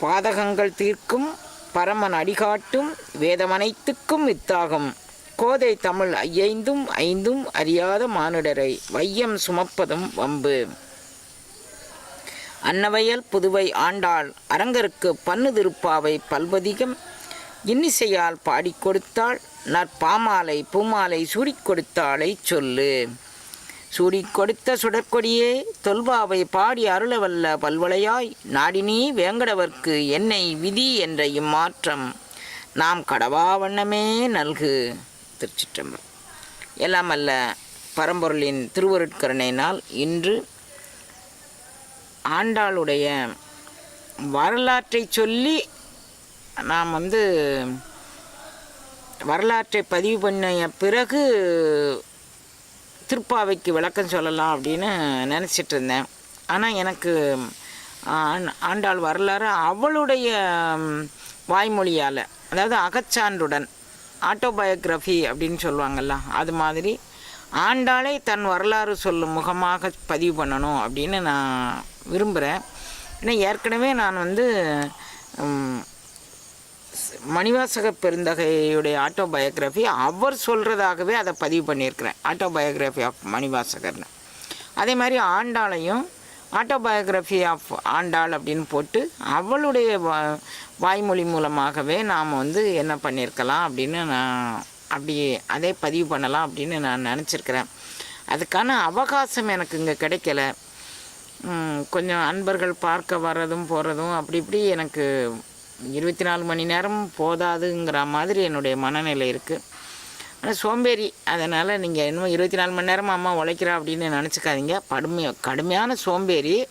பாதகங்கள் தீர்க்கும் பரமன் அடிகாட்டும் வேதமனைத்துக்கும் வித்தாகும் கோதை தமிழ் ஐயைந்தும் ஐந்தும் அறியாத மானுடரை வையம் சுமப்பதும் வம்பு. அன்னவயல் புதுவை ஆண்டாள் அரங்கருக்கு பன்னு திருப்பாவை பல்வதிகம். இன்னிசையால் பாடிக் கொடுத்தாள் நற்பாமாலை பூமாலை சூடிக் கொடுத்தாளை சொல்லு. சூடி கொடுத்த சுடற்கொடியே தொல்பாவை பாடி அருளவல்ல பல்வளையாய் நாடினி வேங்கடவர்க்கு என்னை விதி என்ற இம்மாற்றம் நாம் கடவா வண்ணமே நல்கு. திருச்சிற்றம்பலம். எல்லாம் அல்ல பரம்பொருளின் திருவருட்கருணையினால் இன்று ஆண்டாளுடைய வரலாற்றை சொல்லி நாம் வந்து வரலாற்றை பதிவு பண்ணிய பிறகு திருப்பாவைக்கு விளக்கம் சொல்லலாம் அப்படின்னு நினச்சிட்டு இருந்தேன். ஆனால் எனக்கு ஆண்- ஆண்டாள் வரலாறு அவளுடைய வாய்மொழியால் அதாவது அகச்சான்றுடன் ஆட்டோபயோகிராஃபி அப்படின்னு சொல்லுவாங்கல்ல அது மாதிரி ஆண்டாளே தன் வரலாறு சொல்லும் முகமாக பதிவு பண்ணணும் அப்படின்னு நான் விரும்புகிறேன் ஏன்னா ஏற்கனவே நான் வந்து மணிவாசக பெருந்தகையுடைய ஆட்டோபயோகிராஃபி அவர் சொல்கிறதாகவே அதை பதிவு பண்ணியிருக்கிறேன். ஆட்டோபயோகிராஃபி ஆஃப் மணிவாசகர்னு. அதே மாதிரி ஆண்டாளையும் ஆட்டோபயோகிராஃபி ஆஃப் ஆண்டாள் அப்படின்னு போட்டு அவளுடைய வா வாய்மொழி மூலமாகவே நாம் வந்து என்ன பண்ணியிருக்கலாம் அப்படின்னு நான் அப்படி அதே பதிவு பண்ணலாம் அப்படின்னு நான் நினச்சிருக்கிறேன். அதுக்கான அவகாசம் எனக்கு இங்கே கிடைக்கல. கொஞ்சம் அன்பர்கள் பார்க்க வர்றதும் போகிறதும் அப்படி இப்படி எனக்கு இருபத்தி நாலு மணி நேரம் போதாதுங்கிற மாதிரி என்னுடைய மனநிலை இருக்குது ஆனால் சோம்பேறி அதனால் நீங்கள் இன்னும் இருபத்தி நாலு மணி நேரம் அம்மா உழைக்கிறா அப்படின்னு நினச்சிக்காதீங்க. கடுமையாக கடுமையான சோம்பேறி.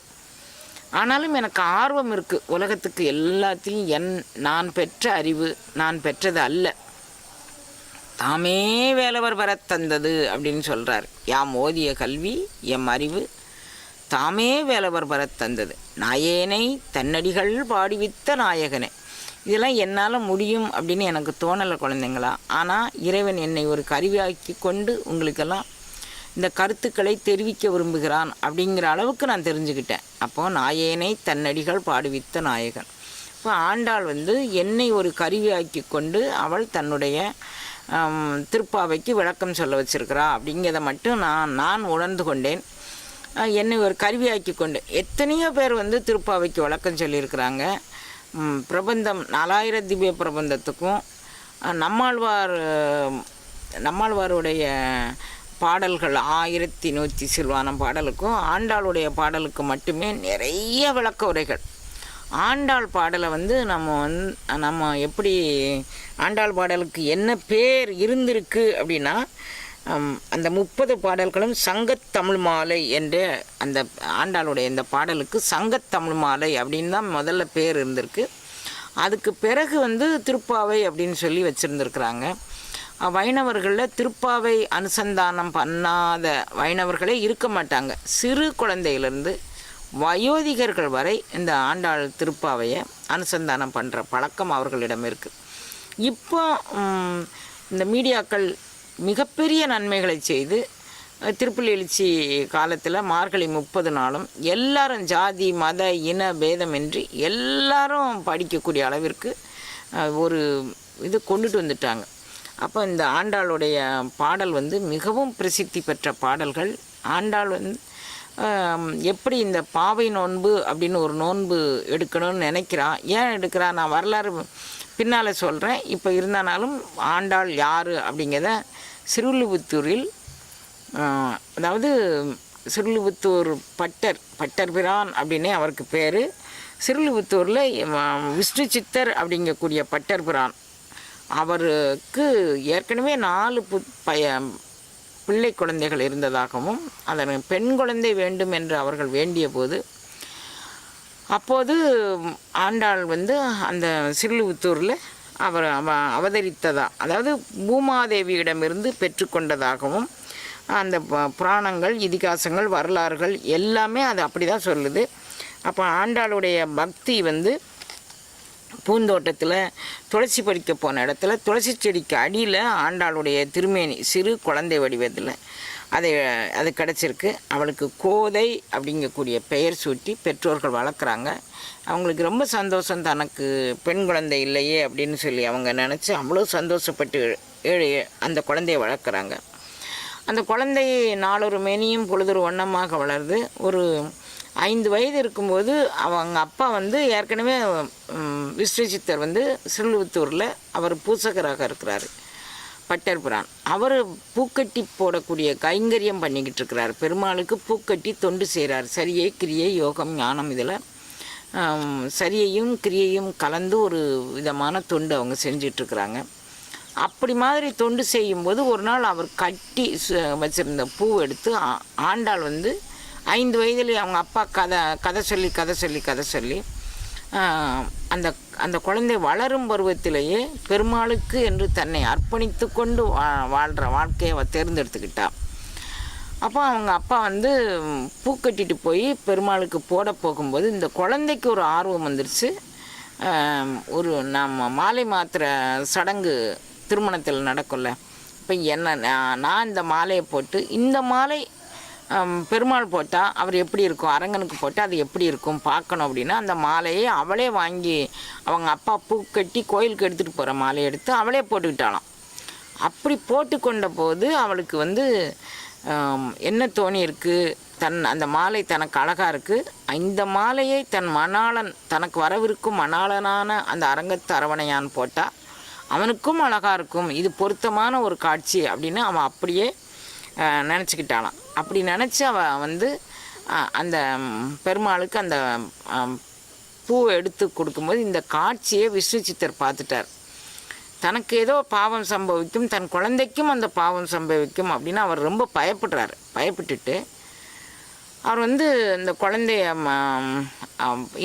ஆனாலும் எனக்கு ஆர்வம் இருக்குது உலகத்துக்கு எல்லாத்தையும் என் நான் பெற்ற அறிவு நான் பெற்றது அல்ல. தாமே வேலவர் வரத் தந்தது அப்படின்னு சொல்கிறார் யாம் ஓதிய கல்வி எம் அறிவு தாமே வேலவர் வரத் தந்தது. நாயேனை தன்னடிகள் பாடிவித்த நாயகனே. இதெல்லாம் என்னால் முடியும் அப்படின்னு எனக்கு தோணலை குழந்தைங்களா. ஆனால் இறைவன் என்னை ஒரு கருவியாக்கி கொண்டு உங்களுக்கெல்லாம் இந்த கருத்துக்களை தெரிவிக்க விரும்புகிறான் அப்படிங்கிற அளவுக்கு நான் தெரிஞ்சுக்கிட்டேன். அப்போது நாயேனை தன்னடிகள் பாடுவித்த நாயகன். இப்போ ஆண்டாள் வந்து என்னை ஒரு கருவியாக்கி கொண்டு அவள் தன்னுடைய திருப்பாவைக்கு விளக்கம் சொல்ல வச்சிருக்கிறா அப்படிங்கிறத மட்டும் நான் நான் உணர்ந்து கொண்டேன். என்னை ஒரு கருவியாக்கி கொண்டு எத்தனையோ பேர் வந்து திருப்பாவைக்கு விளக்கம் சொல்லியிருக்கிறாங்க. பிரபந்தம் நாலாயிரம் திவ்ய பிரபந்தத்துக்கும் நம்மாழ்வார் நம்மாழ்வாருடைய பாடல்கள் ஆயிரத்தி நூற்றி சிறுவானம் பாடலுக்கும் ஆண்டாளுடைய பாடலுக்கு மட்டுமே நிறைய விளக்க உரைகள். ஆண்டாள் பாடலை வந்து நம்ம வந்து நம்ம எப்படி ஆண்டாள் பாடலுக்கு என்ன பேர் இருந்திருக்கு அப்படின்னா அந்த முப்பது பாடல்களும் சங்கத்தமிழ் மாலை என்ற அந்த ஆண்டாளுடைய இந்த பாடலுக்கு சங்கத்தமிழ் மாலை அப்படின்னு தான் முதல்ல பேர் இருந்திருக்கு. அதுக்கு பிறகு வந்து திருப்பாவை அப்படின்னு சொல்லி வச்சுருந்துருக்குறாங்க. வைணவர்களில் திருப்பாவை அனுசந்தானம் பண்ணாத வைணவர்களே இருக்க மாட்டாங்க. சிறு குழந்தையிலேருந்து வயோதிகர்கள் வரை இந்த ஆண்டாள் திருப்பாவையை அனுசந்தானம் பண்ணுற பழக்கம் அவர்களிடம் இருக்குது இப்போ இந்த மீடியாக்கள் மிகப்பெரிய நன்மைகளை செய்து திருப்புள்ளி திருப்பள்ளி எழுச்சி காலத்தில் மார்கழி முப்பது நாளும் எல்லாரும் ஜாதி மத இன பேதமின்றி எல்லாரும் படிக்கக்கூடிய அளவிற்கு ஒரு இது கொண்டுட்டு வந்துட்டாங்க. அப்போ இந்த ஆண்டாளுடைய பாடல் வந்து மிகவும் பிரசித்தி பெற்ற பாடல்கள். ஆண்டாள் வந்து எப்படி இந்த பாவை நோன்பு அப்படின்னு ஒரு நோன்பு எடுக்கணும்னு நினைக்கிறா ஏன் எடுக்கிறா நான் வரலாறு பின்னால் சொல்கிறேன் இப்போ இருந்தானாலும் ஆண்டாள் யார் அப்படிங்கிறத சிறுவில்லிபுத்தூரில் அதாவது சிறுவில்லிபுத்தூர் பட்டர் பட்டர் பிரான் அப்படின்னே அவருக்கு பேர். சிறுவில்லிபுத்தூரில் விஷ்ணு சித்தர் அப்படிங்கக்கூடிய பட்டர் பிரான். அவருக்கு ஏற்கனவே நாலு பு பய பிள்ளை குழந்தைகள் இருந்ததாகவும் அதன் பெண் குழந்தை வேண்டும் என்று அவர்கள் வேண்டிய போது அப்போது ஆண்டாள் வந்து அந்த சிறுவித்தூரில் அவர் அவ அவதரித்ததா அதாவது பூமாதேவியிடமிருந்து பெற்றுக்கொண்டதாகவும் அந்த ப- புராணங்கள் இதிகாசங்கள் வரலாறுகள் எல்லாமே அது அப்படி தான் சொல்லுது. அப்போ ஆண்டாளுடைய பக்தி வந்து பூந்தோட்டத்தில் துளசி பறிக்க போன இடத்துல துளசி செடிக்கு அடியில் ஆண்டாளுடைய திருமேனி சிறு குழந்தை வடிவத்தில். அது அது கிடச்சிருக்கு. அவளுக்கு கோதை அப்படிங்கக்கூடிய பெயர் சூட்டி பெற்றோர்கள் வளர்க்குறாங்க. அவங்களுக்கு ரொம்ப சந்தோஷம் தனக்கு பெண் குழந்தை இல்லையே அப்படின்னு சொல்லி அவங்க நினச்சி அவ்வளோ சந்தோஷப்பட்டு ஏழு அந்த குழந்தைய வளர்க்குறாங்க. அந்த குழந்தை நாலொரு மேனியும் பொழுதொரு வண்ணமாக வளருது. ஒரு ஐந்து வயது இருக்கும்போது அவங்க அப்பா வந்து ஏற்கனவே விஸ்வஜித்தர் விஸ்வசித்தர் வந்து சிறுவித்தூரில் அவர் பூசகராக இருக்கிறாரு. பட்டர்புரான். அவர் பூக்கட்டி போடக்கூடிய கைங்கரியம் பண்ணிக்கிட்டு இருக்கிறார். பெருமாளுக்கு பூக்கட்டி தொண்டு செய்கிறார். சரியை கிரியை யோகம் ஞானம் இதில். சரியையும் கிரியையும் கலந்து ஒரு விதமான தொண்டு அவங்க செஞ்சிட்ருக்கிறாங்க அப்படி மாதிரி தொண்டு செய்யும்போது ஒரு நாள் அவர் கட்டி வச்சுருந்த பூ எடுத்து ஆ- ஆண்டாள் வந்து ஐந்து வயதில் அவங்க அப்பா கதை கதை சொல்லி கதை சொல்லி கதை சொல்லி அந்த அந்த குழந்தை வளரும் பருவத்திலேயே பெருமாளுக்கு என்று தன்னை அர்ப்பணித்து கொண்டு வா வாழ்கிற வாழ்க்கையை அவள் தேர்ந்தெடுத்துக்கிட்டா. அப்போ அவங்க அப்பா வந்து பூ கட்டிட்டு போய் பெருமாளுக்கு போட போகும்போது இந்த குழந்தைக்கு ஒரு ஆர்வம் வந்துருச்சு. ஒரு நம்ம மாலை மாத்திர சடங்கு திருமணத்தில் நடக்கும்ல. இப்போ என்ன நான் நான் இந்த மாலையை போட்டு இந்த மாலை பெருமாள் போட்டால் அவர் எப்படி இருக்கும்? அரங்கனுக்கு போட்டால் அது எப்படி இருக்கும்? பார்க்கணும் அப்படின்னா அந்த மாலையை அவளே வாங்கி அவங்க அப்பா பூ கட்டி கோயிலுக்கு எடுத்துகிட்டு போகிற மாலையை எடுத்து அவளே போட்டுக்கிட்டாளாம். அப்படி போட்டு கொண்ட போது அவளுக்கு வந்து என்ன தோணி இருக்குது தன் அந்த மாலை தனக்கு அழகாக இருக்குது இந்த மாலையை தன் மணாளன் தனக்கு வரவிருக்கும் மணாளனான அந்த அரங்கத்து அரவணையான் போட்டால் அவனுக்கும் அழகாக இருக்கும். இது பொருத்தமான ஒரு காட்சி அப்படின்னு அவன் அப்படியே நினச்சிக்கிட்டானான் அப்படி நினச்சி அவள் வந்து அந்த பெருமாளுக்கு அந்த பூவை எடுத்து கொடுக்கும்போது இந்த காட்சியை விஷ்ணு சித்தர் பார்த்துட்டார். தனக்கு ஏதோ பாவம் சம்பவிக்கும் தன் குழந்தைக்கும் அந்த பாவம் சம்பவிக்கும் அப்படின்னு அவர் ரொம்ப பயப்படுறார். பயப்பட்டுட்டு அவர் வந்து இந்த குழந்தைய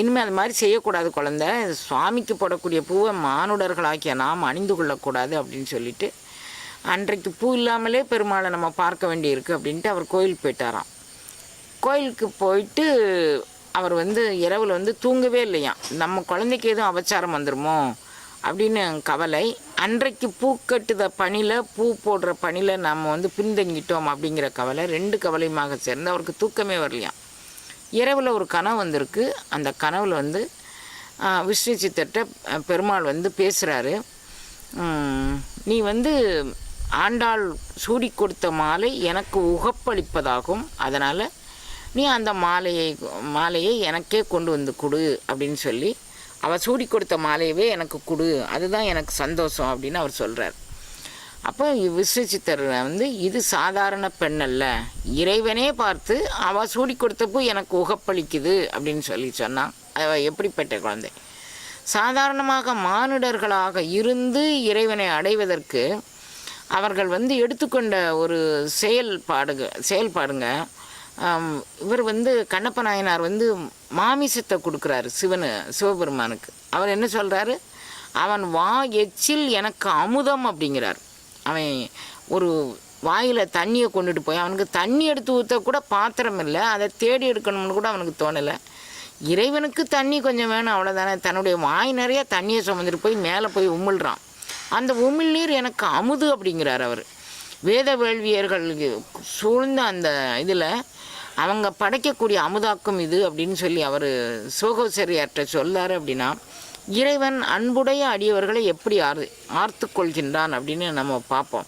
இனிமேல் அது மாதிரி செய்யக்கூடாது குழந்தை சுவாமிக்கு போடக்கூடிய பூவை மானுடர்களாக்கிய நாம் அணிந்து கொள்ளக்கூடாது அப்படின்னு சொல்லிட்டு அன்றைக்கு பூ இல்லாமலே பெருமாளை நம்ம பார்க்க வேண்டியிருக்கு அப்படின்ட்டு அவர் கோயிலுக்கு போயிட்டாராம். கோயிலுக்கு போயிட்டு அவர் வந்து இரவில் வந்து தூங்கவே இல்லையாம். நம்ம குழந்தைக்கு எதுவும் அபச்சாரம் வந்துருமோ அப்படின்னு கவலை. அன்றைக்கு பூ கட்டுத பணியில் பூ போடுற பணியில் நம்ம வந்து பின்தங்கிட்டோம் அப்படிங்கிற கவலை ரெண்டு கவலையுமாக சேர்ந்து அவருக்கு தூக்கமே வரலையாம். இரவில் ஒரு கனவு வந்திருக்கு. அந்த கனவில் வந்து ஆஹ், சித்தர்கிட்ட பெருமாள் வந்து பேசுகிறாரு நீ வந்து ஆண்டாள் சூடி கொடுத்த மாலை எனக்கு உகப்பளிப்பதாகும். அதனால் நீ அந்த மாலையை மாலையை எனக்கே கொண்டு வந்து கொடு அப்படின்னு சொல்லி அவள் சூடி கொடுத்த மாலையவே எனக்கு கொடு. அதுதான் எனக்கு சந்தோஷம் அப்படின்னு அவர் சொல்கிறார் அப்போ விஸ்வசித்தர் வந்து இது சாதாரண பெண் அல்ல. இறைவனே பார்த்து அவள் சூடி கொடுத்தப்போ எனக்கு உகப்பளிக்குது அப்படின்னு சொல்லி சொன்னான் அவள் எப்படிப்பட்ட குழந்தை? சாதாரணமாக மானிடர்களாக இருந்து இறைவனை அடைவதற்கு அவர்கள் வந்து எடுத்துக்கொண்ட ஒரு செயல்பாடுங்க செயல்பாடுங்க இவர் வந்து கண்ணப்ப நாயனார் வந்து மாமிசத்தை கொடுக்குறாரு சிவனு சிவபெருமானுக்கு. அவர் என்ன சொல்கிறாரு அவன் வா எச்சில் எனக்கு அமுதம் அப்படிங்கிறார். அவன் ஒரு வாயில் தண்ணியை கொண்டுட்டு போய் அவனுக்கு தண்ணி எடுத்து ஊற்ற கூட பாத்திரம் இல்லை அதை தேடி எடுக்கணும்னு கூட அவனுக்கு தோணலை. இறைவனுக்கு தண்ணி கொஞ்சம் வேணும் அவ்வளோதானே தன்னுடைய வாய் நிறைய தண்ணியை சுமந்துட்டு போய் மேலே போய் உமிழ்கிறான் அந்த உமிழ்நீர் எனக்கு அமுது அப்படிங்கிறார் அவர். வேத வேள்வியர்கள் சூழ்ந்த அந்த இதில் அவங்க படைக்கக்கூடிய அமுதாக்கும் இது அப்படின்னு சொல்லி அவர் சோகோசரியார்கிட்ட சொல்லார் அப்படின்னா இறைவன் அன்புடைய அடியவர்களை எப்படி ஆறு ஆர்த்து கொள்கின்றான் அப்படின்னு நம்ம பார்ப்போம்.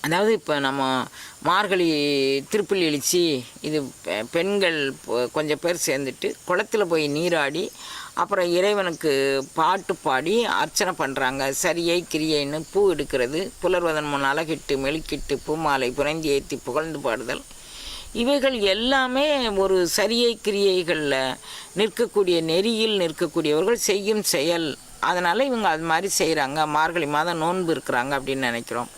அதாவது இப்போ நம்ம மார்கழி திருப்பில் எழுச்சி இது பெ- பெண்கள் கொஞ்சம் பேர் சேர்ந்துட்டு குளத்துல போய் நீராடி அப்புறம் இறைவனுக்கு பாட்டு பாடி அர்ச்சனை பண்ணுறாங்க சரியை கிரியைன்னு பூ எடுக்கிறது. புலர்வதன் முன் அழகிட்டு மெழுக்கிட்டு பூமாலை புனைந்து ஏற்றி புகழ்ந்து பாடுதல். இவைகள் எல்லாமே ஒரு சரியை கிரியைகளில் நிற்கக்கூடிய நெறியில் நிற்கக்கூடியவர்கள் செய்யும் செயல். அதனால் இவங்க அது மாதிரி செய்கிறாங்க மார்கழி மாதம் நோன்பு இருக்கிறாங்க அப்படின்னு நினைக்கிறோம்.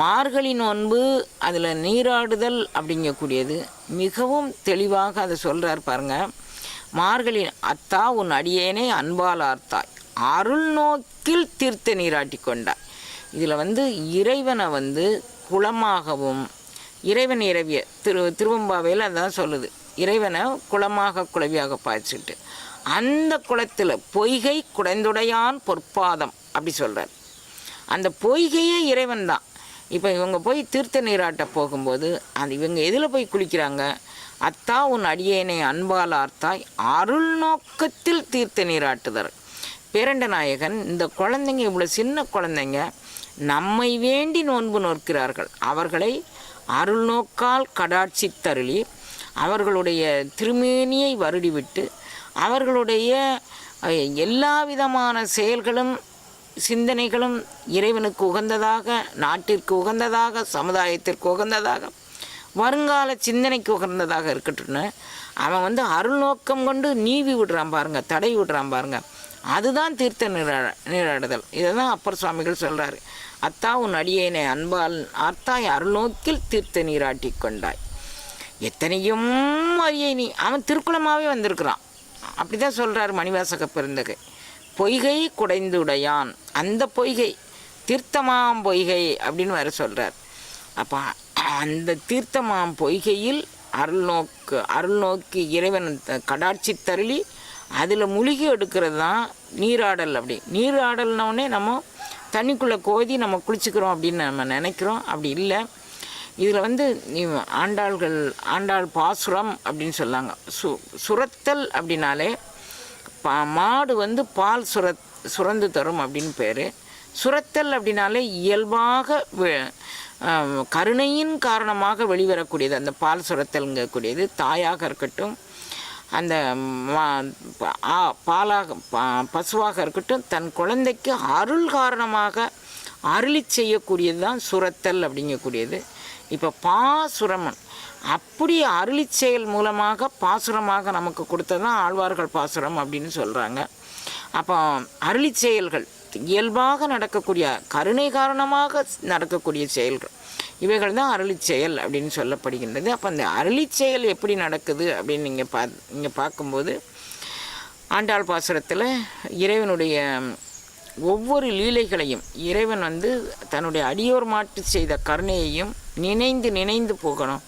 மார்கழி நோன்பு அதில் நீராடுதல் அப்படிங்கக்கூடியது. மிகவும் தெளிவாக அதை சொல்கிறார் பாருங்கள் மார்கழி அத்தா உன் அடியேனை அன்பால் ஆர்த்தாய் அருள் நோக்கில் தீர்த்த நீராட்டி கொண்டாய். இதில் வந்து இறைவனை வந்து குளமாகவும் இறைவன் இறவிய திரு திருவம்பாவையில் அதான் சொல்லுது. இறைவனை குளமாக குளவியாக பாய்ச்சிட்டு அந்த குளத்தில் பொய்கை குடைந்துடையான் பொற்பாதம் அப்படி சொல்கிறார் அந்த பொய்கையே இறைவன் தான் இப்போ இவங்க போய் தீர்த்த நீராட்ட போகும்போது அது இவங்க எதில் போய் குளிக்கிறாங்க? அத்தா உன் அடியேனை அன்பால் ஆர்த்தாய் அருள் நோக்கத்தில் தீர்த்த நீராட்டுதர் பேரண்ட நாயகன் இந்த குழந்தைங்க இவ்வளோ சின்ன குழந்தைங்க நம்மை வேண்டி நோன்பு நோக்கிறார்கள். அவர்களை அருள் நோக்கால் கடாட்சி தருளி அவர்களுடைய திருமேனியை வருடிவிட்டு அவர்களுடைய எல்லா விதமான செயல்களும் சிந்தனைகளும் இறைவனுக்கு உகந்ததாக நாட்டிற்கு உகந்ததாக சமுதாயத்திற்கு உகந்ததாக வருங்கால சிந்தனைக்கு உகந்ததாக இருக்கட்டும்னு அவன் வந்து அருள் நோக்கம் கொண்டு நீவி விடுறான் பாருங்க தடை விடுறான் பாருங்க. அதுதான் தீர்த்த நீரா நீராடுதல். இதை தான் அப்பர் சுவாமிகள் சொல்கிறாரு அத்தா உன் அடியேனை அன்பால் அத்தாய் அருள்நோக்கில் தீர்த்த நீராட்டி கொண்டாய். எத்தனையும் அறியை நீ அவன் திருக்குளமாகவே வந்திருக்கிறான். அப்படி தான் சொல்கிறார் மணிவாசக பெருந்தகை. பொய்கை குடைந்துடையான். அந்த பொய்கை தீர்த்தமாம் பொய்கை அப்படின்னு வர சொல்கிறார் அப்போ அந்த தீர்த்தமாம் பொய்கையில் அருள் நோக்கு அருள் நோக்கி இறைவன் த- கடாட்சி தருளி அதில் முழுகி எடுக்கிறது தான் நீராடல் அப்படி. நீராடல்னோடனே நம்ம தண்ணிக்குள்ளே கோதி நம்ம குளிச்சுக்கிறோம் அப்படின்னு நம்ம நினைக்கிறோம். அப்படி இல்லை. இதில் வந்து நீ ஆண்டாள்கள் ஆண்டாள் பாசுரம் அப்படின்னு சொல்லாங்க. சு சுரத்தல் அப்படின்னாலே பா மாடு வந்து பால் சுரத் சுரந்து தரும் அப்படின்னு பேர். சுரத்தல் அப்படின்னாலே இயல்பாக கருணையின் காரணமாக வெளிவரக்கூடியது. அந்த பால் சுரத்தல்ங்கக்கூடியது தாயாக இருக்கட்டும் அந்த மா- ஆ- பாலாக ப- பசுவாக இருக்கட்டும் தன் குழந்தைக்கு அருள் காரணமாக அருளி செய்யக்கூடியது தான் சுரத்தல் அப்படிங்கக்கூடியது. இப்போ பாசுரமன் அப்படி அருளி செயல் மூலமாக பாசுரமாக நமக்கு கொடுத்தது தான் ஆழ்வார்கள் பாசுரம் அப்படின்னு சொல்கிறாங்க அப்போ அருளி செயல்கள் இயல்பாக நடக்கக்கூடிய கருணை காரணமாக நடக்கக்கூடிய செயல்கள் இவைகள் தான் அருளி செயல் அப்படின்னு சொல்லப்படுகின்றது. அப்போ அந்த அருளி செயல் எப்படி நடக்குது அப்படின்னு நீங்கள் பா நீங்கள் பார்க்கும்போது ஆண்டாள் பாசுரத்தில் இறைவனுடைய ஒவ்வொரு லீலைகளையும் இறைவன் வந்து தன்னுடைய அடியோர் மாட்டு செய்த கருணையையும் நினைந்து நினைந்து போகணும்.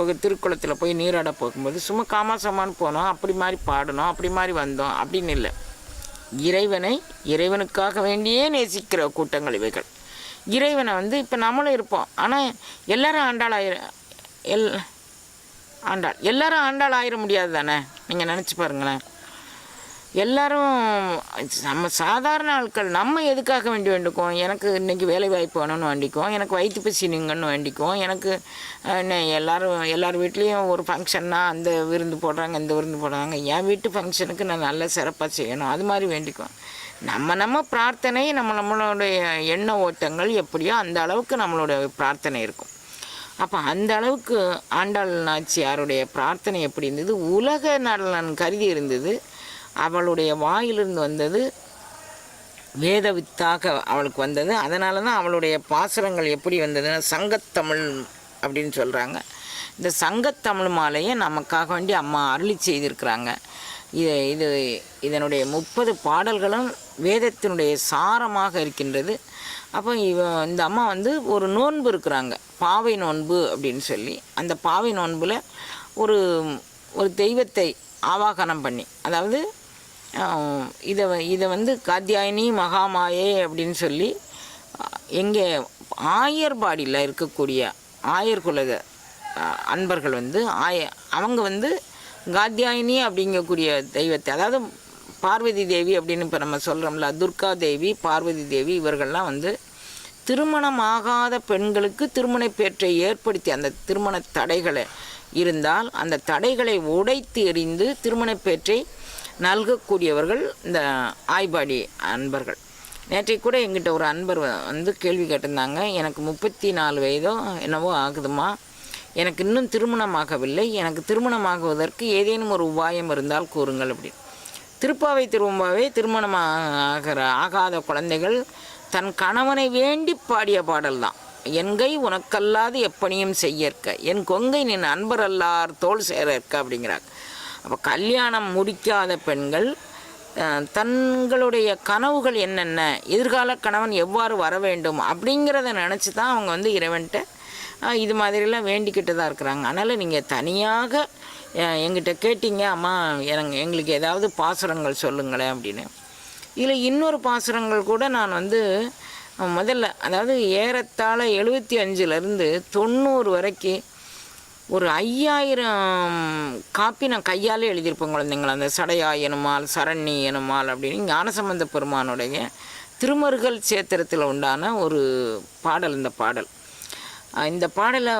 போக திருக்குளத்தில் போய் நீராட போகும்போது சும்மா காமாசமானு போனோம் அப்படி மாதிரி பாடணும் அப்படி மாதிரி வந்தோம் அப்படின்னு இல்லை. இறைவனை இறைவனுக்காக வேண்டியே நேசிக்கிற கூட்டங்கள் இவைகள். இறைவனை வந்து இப்போ நம்மளும் இருப்போம். ஆனால் எல்லாரும் ஆண்டாள் ஆயிர எல் ஆண்டாள். எல்லாரும் ஆண்டாள் ஆயிட முடியாது தானே? நீங்கள் நினச்சி பாருங்களேன். எல்லாரும் நம்ம சாதாரண ஆட்கள் நம்ம எதுக்காக வேண்டி வேண்டிக்குவோம்? எனக்கு இன்றைக்கி வேலை வாய்ப்பு வேணும்னு வேண்டிக்குவோம். எனக்கு வயிற்று பசி நீங்கன்னு வேண்டிக்குவோம். எனக்கு என்ன எல்லாரும் எல்லார் வீட்லேயும் ஒரு ஃபங்க்ஷன்னா அந்த விருந்து போடுறாங்க இந்த விருந்து போடுறாங்க. என் வீட்டு ஃபங்க்ஷனுக்கு நான் நல்ல சிறப்பாக செய்யணும். அது மாதிரி வேண்டிக்குவோம். நம்ம நம்ம பிரார்த்தனை நம்ம நம்மளுடைய எண்ண ஓட்டங்கள் எப்படியோ அந்த அளவுக்கு நம்மளோட பிரார்த்தனை இருக்கும். அப்போ அந்த அளவுக்கு ஆண்டாள் நாச்சியாருடைய பிரார்த்தனை எப்படி இருந்தது? உலக நலன் கருதி இருந்தது. அவளுடைய வாயிலிருந்து வந்தது வேத வித்தாக அவளுக்கு வந்தது. அதனால தான் அவளுடைய பாசுரங்கள் எப்படி வந்ததுன்னா சங்கத்தமிழ் அப்படின்னு சொல்கிறாங்க இந்த சங்கத்தமிழ் மாலையை நமக்காக வேண்டி அம்மா அருளி செய்திருக்கிறாங்க. இது இது இதனுடைய முப்பது பாடல்களும் வேதத்தினுடைய சாரமாக இருக்கின்றது. அப்போ இவ இந்த அம்மா வந்து ஒரு நோன்பு இருக்கிறாங்க. பாவை நோன்பு அப்படின்னு சொல்லி. அந்த பாவை நோன்பில் ஒரு ஒரு தெய்வத்தை ஆவாகனம் பண்ணி அதாவது இதை இதை வந்து காத்தியாயினி மகாமாயே அப்படின்னு சொல்லி எங்கே ஆயர்பாடியில் இருக்கக்கூடிய ஆயர் குல அன்பர்கள் வந்து ஆய அவங்க வந்து காத்தியாயினி அப்படிங்கக்கூடிய தெய்வத்தை அதாவது பார்வதி தேவி அப்படின்னு இப்போ நம்ம சொல்கிறோம்ல துர்கா தேவி பார்வதி தேவி இவர்கள்லாம் வந்து திருமணமாகாத பெண்களுக்கு திருமண பேற்றை ஏற்படுத்தி அந்த திருமண தடைகளை இருந்தால் அந்த தடைகளை உடைத்து எறிந்து திருமண பேற்றை நல்கக்கூடியவர்கள் இந்த ஆய்பாடி அன்பர்கள். நேற்றைக்கு கூட எங்கிட்ட ஒரு அன்பர் வந்து கேள்வி கேட்டிருந்தாங்க. எனக்கு முப்பத்தி நாலு வயதோ என்னவோ ஆகுதுமா எனக்கு இன்னும் திருமணமாகவில்லை. எனக்கு திருமணமாகுவதற்கு ஏதேனும் ஒரு உபாயம் இருந்தால் கூறுங்கள் அப்படின்னு திருப்பாவை திருவம்பாவே திருமணமாகிற ஆகாத குழந்தைகள் தன் கணவனை வேண்டி பாடிய பாடல் தான். என்கை உனக்கல்லாது எப்பணியும் செய்யற்க. என் கொங்கை நின் அன்பர் அல்லார் தோல் சேரற்க அப்படிங்கிறாங்க. அப்போ கல்யாணம் முடிக்காத பெண்கள் தங்களுடைய கனவுகள் என்னென்ன எதிர்கால கணவன் எவ்வாறு வர வேண்டும் அப்படிங்கிறத நினச்சி தான் அவங்க வந்து இறைவன்ட்ட இது மாதிரிலாம் வேண்டிக்கிட்டு தான் இருக்கிறாங்க. அதனால் நீங்கள் தனியாக எங்கிட்ட கேட்டீங்க அம்மா எனக்கு எங்களுக்கு ஏதாவது பாசுரங்கள் சொல்லுங்களேன் அப்படின்னு. இதில் இன்னொரு பாசுரங்கள் கூட நான் வந்து முதல்ல அதாவது ஏறத்தாழ எழுபத்தி அஞ்சுலேருந்து தொண்ணூறு வரைக்கும் ஒரு ஐயாயிரம் காப்பி நான் கையால் எழுதியிருப்பேன் குழந்தைங்கள. அந்த சடையா எனுமால் சரண்ணி எனுமால் அப்படின்னு ஞானசம்பந்த பெருமானுடைய திருமருகல் சேத்திரத்தில் உண்டான ஒரு பாடல் இந்த பாடல். இந்த பாடலை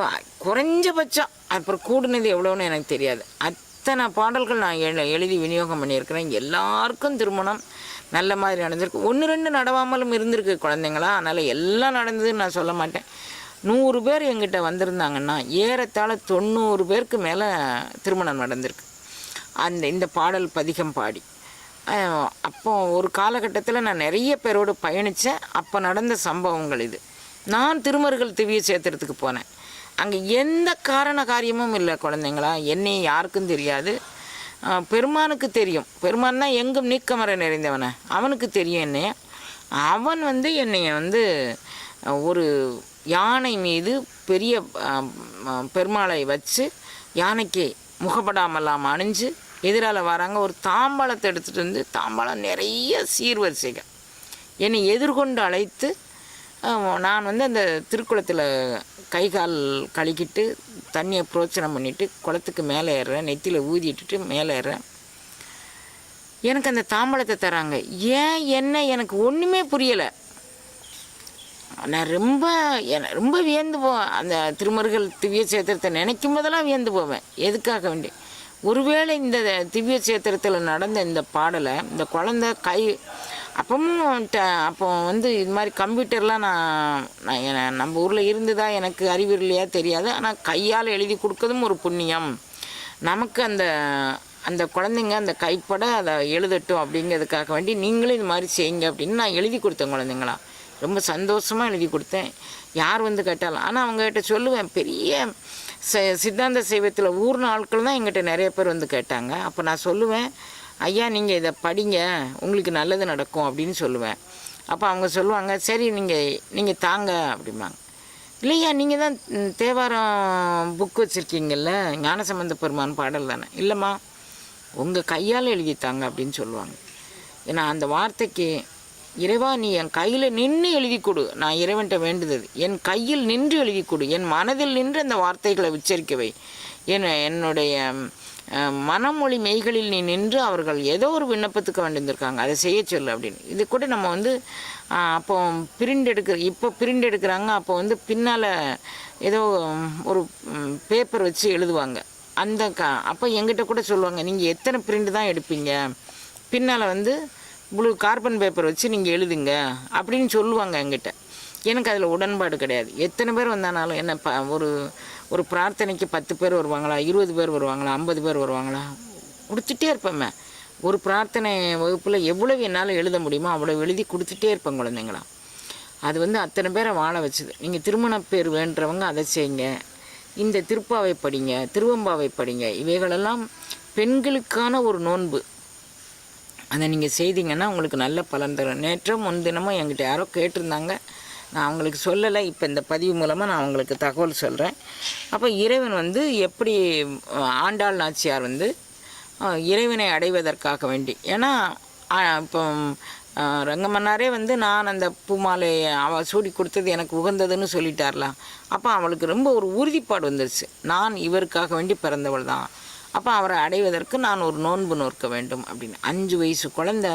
குறைஞ்சபட்சம் அப்புறம் கூடுனது எவ்வளோன்னு எனக்கு தெரியாது. அத்தனை பாடல்கள் நான் எழு எழுதி விநியோகம் பண்ணியிருக்கிறேன். எல்லாருக்கும் திருமணம் நல்ல மாதிரி நடந்திருக்கு. ஒன்று ரெண்டு நடவாமலும் இருந்திருக்கு குழந்தைங்களா. அதனால் எல்லாம் நடந்ததுன்னு நான் சொல்ல மாட்டேன். நூறு பேர் எங்கிட்ட வந்திருந்தாங்கன்னா ஏறத்தாழ தொண்ணூறு பேருக்கு மேலே திருமணம் நடந்திருக்கு. அந்த இந்த பாடல் பதிகம் பாடி. அப்போ ஒரு காலகட்டத்தில் நான் நிறைய பேரோடு பயணித்தேன் அப்போ நடந்த சம்பவங்கள் இது. நான் திருமருகல் திவ்ய சேத்திரத்துக்கு போனேன். அங்கே எந்த காரண காரியமும் இல்லை குழந்தைங்களா. என்னை யாருக்கும் தெரியாது. பெருமானுக்கு தெரியும். பெருமான் தான் எங்கும் நீக்கமர நிறைந்தவனை. அவனுக்கு தெரியும் என்னைய. அவன் வந்து என்னைய வந்து ஒரு யானை மீது பெரிய பெருமாளை வச்சு யானைக்கு முகப்படாமலாம் அணிஞ்சு எதிரால் வராங்க. ஒரு தாம்பாளத்தை எடுத்துகிட்டு வந்து தாம்பாளம் நிறைய சீர்வரிசைகள். என்னை எதிர்கொண்டு அழைத்து நான் வந்து அந்த திருக்குளத்தில் கை கால் கழுக்கிட்டு தண்ணியை புரோச்சனம் பண்ணிவிட்டு குளத்துக்கு மேலே ஏறுறேன். நெத்தியில் ஊதிட்டுட்டு மேலே ஏறுறேன். எனக்கு அந்த தாம்பழத்தை தராங்க. ஏன் என்ன எனக்கு ஒன்றுமே புரியலை. நான் ரொம்ப ரொம்ப வியந்து போவேன் அந்த திருமருகல் திவ்ய சேத்திரத்தை நினைக்கும் போதெல்லாம் வியந்து போவேன். எதுக்காக வேண்டி? ஒருவேளை இந்த திவ்ய சேத்திரத்தில் நடந்த இந்த பாடலை இந்த குழந்த கை அப்பவும் ட அப்போ வந்து இது மாதிரி கம்ப்யூட்டர்லாம் நான் நான் என- நம்ம ஊரில் இருந்ததா எனக்கு அறிவு இல்லையா தெரியாது. ஆனால் கையால் எழுதி கொடுக்கறதும் ஒரு புண்ணியம். நமக்கு அந்த அந்த குழந்தைங்க அந்த கைப்பட அதை எழுதட்டும் அப்படிங்கிறதுக்காக வேண்டி நீங்களும் இது மாதிரி செய்யுங்க அப்படின்னு நான் எழுதி கொடுத்தேன் குழந்தைங்களா. ரொம்ப சந்தோஷமாக எழுதி கொடுத்தேன். யார் வந்து கேட்டாலும். ஆனால் அவங்ககிட்ட சொல்லுவேன் பெரிய ச சித்தாந்த சைவத்தில் ஊர்ன ஆட்கள் தான் எங்கிட்ட நிறைய பேர் வந்து கேட்டாங்க. அப்போ நான் சொல்லுவேன் ஐயா நீங்கள் இதை படிங்க. உங்களுக்கு நல்லது நடக்கும் அப்படின்னு சொல்லுவேன். அப்போ அவங்க சொல்லுவாங்க சரி நீங்கள் நீங்கள் தாங்க அப்படிம்பாங்க. இல்லையா நீங்கள் தான் தேவாரம் புக் வச்சுருக்கீங்கல்ல ஞானசம்பந்த பெருமான் பாடல் தானே. இல்லைம்மா உங்கள் கையால் எழுதித்தாங்க அப்படின்னு சொல்லுவாங்க. ஏன்னா அந்த வார்த்தைக்கு இறைவா நீ என் கையில் நின்று எழுதி கொடு நான் இறைவன்கிட்ட வேண்டுதது என் கையில் நின்று எழுதி கொடு என் மனதில் நின்று அந்த வார்த்தைகளை உச்சரிக்கவை என் என்னுடைய மனமொழி மெய்களில் நீ நின்று அவர்கள் ஏதோ ஒரு விண்ணப்பத்துக்கு வேண்டியிருந்திருக்காங்க. அதை செய்ய சொல்லு அப்படின்னு. இது கூட நம்ம வந்து அப்போ பிரிண்ட் எடுக்கிற இப்போ பிரிண்ட் எடுக்கிறாங்க அப்போ வந்து பின்னால் ஏதோ ஒரு பேப்பர் வச்சு எழுதுவாங்க. அந்த க அப்போ எங்கிட்ட கூட சொல்லுவாங்க நீங்கள் எத்தனை பிரிண்ட் தான் எடுப்பீங்க? பின்னால் வந்து ப்ளூ கார்பன் பேப்பர் வச்சு நீங்கள் எழுதுங்க அப்படின்னு சொல்லுவாங்க என்கிட்ட. எனக்கு அதில் உடன்பாடு கிடையாது. எத்தனை பேர் வந்தானாலும் என்ன ப ஒரு ஒரு பிரார்த்தனைக்கு பத்து பேர் வருவாங்களா இருபது பேர் வருவாங்களா ஐம்பது பேர் வருவாங்களா? கொடுத்துட்டே இருப்பேன் ஒரு பிரார்த்தனை வகுப்பில் எவ்வளவு என்னால் எழுத முடியுமோ அவ்வளோ எழுதி கொடுத்துட்டே இருப்பேன் குழந்தைங்களா அது வந்து அத்தனை பேரை வாழ வச்சுது. நீங்கள் திருமண பேர் வேண்டவங்க அதை செய்யுங்க. இந்த திருப்பாவை படிங்க திருவம்பாவை படிங்க. இவைகளெல்லாம் பெண்களுக்கான ஒரு நோன்பு. அதை நீங்கள் செய்தீங்கன்னா உங்களுக்கு நல்ல பலன் தரும் நேற்றும் முன்தினமும் என்கிட்ட யாரோ கேட்டிருந்தாங்க. நான் அவங்களுக்கு சொல்லலை. இப்போ இந்த பதிவு மூலமாக நான் அவங்களுக்கு தகவல் சொல்கிறேன் அப்போ இறைவன் வந்து எப்படி ஆண்டாள் நாச்சியார் வந்து இறைவனை அடைவதற்காக வேண்டி. ஏன்னா இப்போ ரங்கமன்னாரே வந்து நான் அந்த பூமாலை அவ சூடி கொடுத்தது எனக்கு உகந்ததுன்னு சொல்லிட்டார்லாம் அப்போ அவளுக்கு ரொம்ப ஒரு உறுதிப்பாடு வந்துருச்சு. நான் இவருக்காக வேண்டி பிறந்தவள் தான் அப்போ அவரை அடைவதற்கு நான் ஒரு நோன்பு நோக்க வேண்டும் அப்படின்னு. அஞ்சு வயசு குழந்தை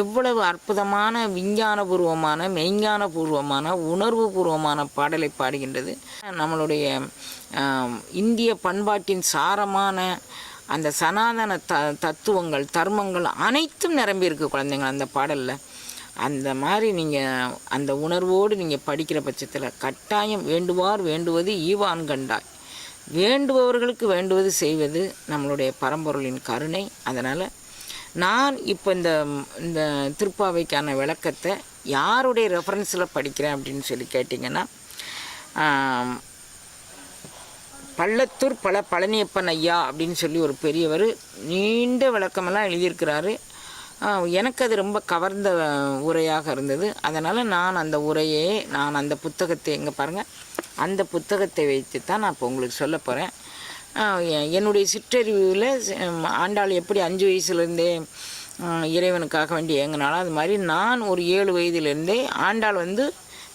எவ்வளவு அற்புதமான விஞ்ஞானபூர்வமான மெய்ஞானபூர்வமான உணர்வுபூர்வமான பாடலை பாடுகின்றது. நம்மளுடைய இந்திய பண்பாட்டின் சாரமான அந்த சனாதன த தத்துவங்கள் தர்மங்கள் அனைத்தும் நிரம்பியிருக்கு குழந்தைங்க அந்த பாடலில். அந்த மாதிரி நீங்கள் அந்த உணர்வோடு நீங்கள் படிக்கிற பட்சத்தில் கட்டாயம் வேண்டுவார் வேண்டுவது ஈவான் கண்டாய் வேண்டுபவர்களுக்கு வேண்டுவது செய்வது நம்மளுடைய பரம்பொருளின் கருணை. அதனால் நான் இப்போ இந்த இந்த திருப்பாவைக்கான விளக்கத்தை யாருடைய ரெஃபரன்ஸில் படிக்கிறேன் அப்படின்னு சொல்லி கேட்டிங்கன்னா பள்ளத்தூர் பல பழனியப்பன் ஐயா அப்படின்னு சொல்லி ஒரு பெரியவர் நீண்ட விளக்கமெல்லாம் எழுதியிருக்கிறாரு. எனக்கு அது ரொம்ப கவர்ந்த உரையாக இருந்தது. அதனால் நான் அந்த உரையே நான் அந்த புத்தகத்தை எங்கே பாருங்கள் அந்த புத்தகத்தை வைத்து தான் நான் இப்போ உங்களுக்கு சொல்ல போகிறேன் என்னுடைய சிற்றறிவில் ஆண்டாள் எப்படி அஞ்சு வயசுலேருந்தே இறைவனுக்காக வேண்டி இயங்கினாலும் அது மாதிரி நான் ஒரு ஏழு வயதிலிருந்தே ஆண்டாள் வந்து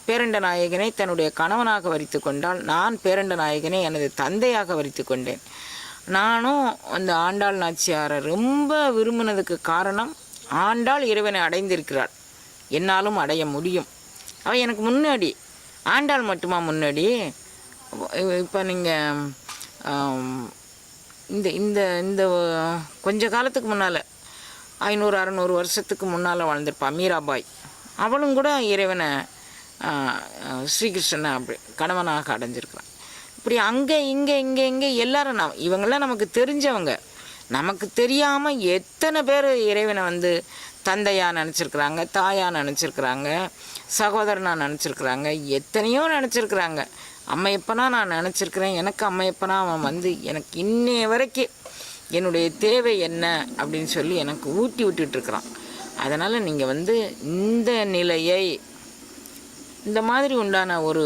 பேரண்ட நாயகனை தன்னுடைய கணவனாக வரித்து கொண்டால் நான் பேரண்ட நாயகனை எனது தந்தையாக வரித்து கொண்டேன். நானும் அந்த ஆண்டாள் நாச்சியாரை ரொம்ப விரும்பினதுக்கு காரணம் ஆண்டாள் இறைவனை அடைந்திருக்கிறாள். என்னாலும் அடைய முடியும். அவள் எனக்கு முன்னாடி ஆண்டாள் மட்டுமா முன்னாடி? இப்போ நீங்கள் இந்த இந்த இந்த கொஞ்ச காலத்துக்கு முன்னால் ஐநூறு அறநூறு வருஷத்துக்கு முன்னால் வாழ்ந்திருப்பா மீராபாய். அவளும் கூட இறைவனை ஸ்ரீகிருஷ்ணனை அப்படி கணவனாக அடைஞ்சிருக்கிறான். இப்படி அங்கே இங்கே இங்கே இங்கே எல்லாரும் நம் இவங்கெல்லாம் நமக்கு தெரிஞ்சவங்க. நமக்கு தெரியாமல் எத்தனை பேர் இறைவனை வந்து தந்தையாக நினச்சிருக்கிறாங்க தாயாக நினச்சிருக்கிறாங்க சகோதரனாக நினச்சிருக்கிறாங்க எத்தனையோ நினச்சிருக்கிறாங்க. அம்மையப்பனா நான் நினச்சிருக்கிறேன் எனக்கு அம்மையப்பனா அவன் வந்து எனக்கு இன்னைய வரைக்கும் என்னுடைய தேவை என்ன அப்படின்னு சொல்லி எனக்கு ஊட்டி விட்டுட்ருக்குறான். அதனால் நீங்கள் வந்து இந்த நிலையை இந்த மாதிரி உண்டான ஒரு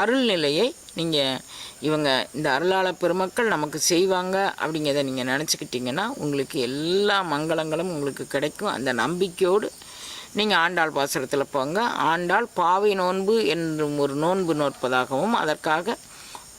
அருள் நிலையை நீங்கள் இவங்க இந்த அருளாள பெருமக்கள் நமக்கு செய்வாங்க அப்படிங்கிறத நீங்கள் நினச்சிக்கிட்டிங்கன்னா உங்களுக்கு எல்லா மங்களங்களும் உங்களுக்கு கிடைக்கும். அந்த நம்பிக்கையோடு நீங்கள் ஆண்டாள் பாசுரத்தில் போங்க. ஆண்டாள் பாவை நோன்பு என்றும் ஒரு நோன்பு நோற்பதாகவும் அதற்காக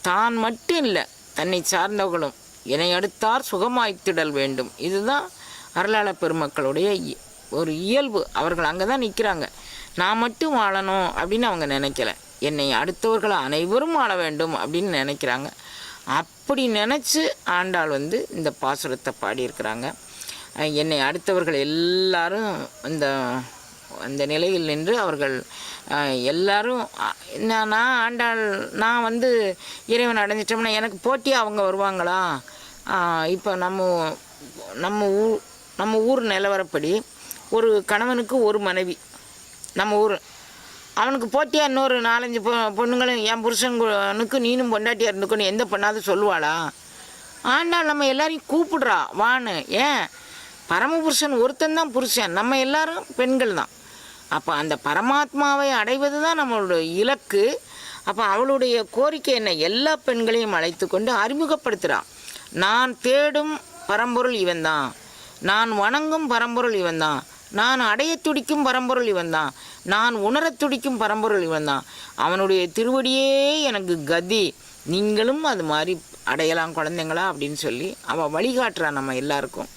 தான் மட்டும் இல்லை தன்னை சார்ந்தவர்களும் என்னை அடுத்தார் சுகமாய்த்திடல் வேண்டும். இதுதான் அருளாள பெருமக்களுடைய இ- ஒரு இயல்பு. அவர்கள் அங்கே தான் நிற்கிறாங்க நான் மட்டும் வாழணும் அப்படின்னு அவங்க நினைக்கல. என்னை அடுத்தவர்கள் அனைவரும் ஆள வேண்டும் அப்படின்னு நினைக்கிறாங்க. அப்படி நினச்சி ஆண்டாள் வந்து இந்த பாசுரத்தை பாடியிருக்கிறாங்க. என்னை அடுத்தவர்கள் எல்லாரும் இந்த அந்த நிலையில் நின்று அவர்கள் எல்லாரும் நான் நான் ஆண்டாள் நான் வந்து இறைவன் அடைஞ்சிட்டோம்னா எனக்கு போட்டியாக அவங்க வருவாங்களா? இப்போ நம்ம நம்ம ஊர் நம்ம ஊர் நிலவரப்படி ஒரு கணவனுக்கு ஒரு மனைவி நம்ம ஊர் அவனுக்கு போட்டியாக இன்னொரு நாலஞ்சு பொ பொண்ணுங்களும் என் புருஷனுக்கு நீனும் பொண்டாட்டியாக இருந்துக்கணும் எந்த பொண்ணாவது சொல்லுவாளா? ஆண்டாள் நம்ம எல்லாரையும் கூப்பிடுறா வான்னு. ஏன்? பரமபுருஷன் ஒருத்தன் தான் புருஷன். நம்ம எல்லாரும் பெண்கள் தான். அப்போ அந்த பரமாத்மாவை அடைவது தான் நம்மளோட இலக்கு. அப்போ அவளுடைய கோரிக்கை என்ன? எல்லா பெண்களையும் அழைத்து கொண்டு அறிமுகப்படுத்துகிறான் நான் தேடும் பரம்பொருள் இவன்தான். நான் வணங்கும் பரம்பொருள் இவன்தான். நான் அடைய துடிக்கும் பரம்பொருள் இவன்தான். நான் உணரத் துடிக்கும் பரம்பொருள் இவன்தான். அவனுடைய திருவடியே எனக்கு கதி. நீங்களும் அது மாதிரி அடையலாம் குழந்தைங்களா அப்படின்னு சொல்லி அவள் வழிகாட்டுறா நம்ம எல்லாருக்கும்.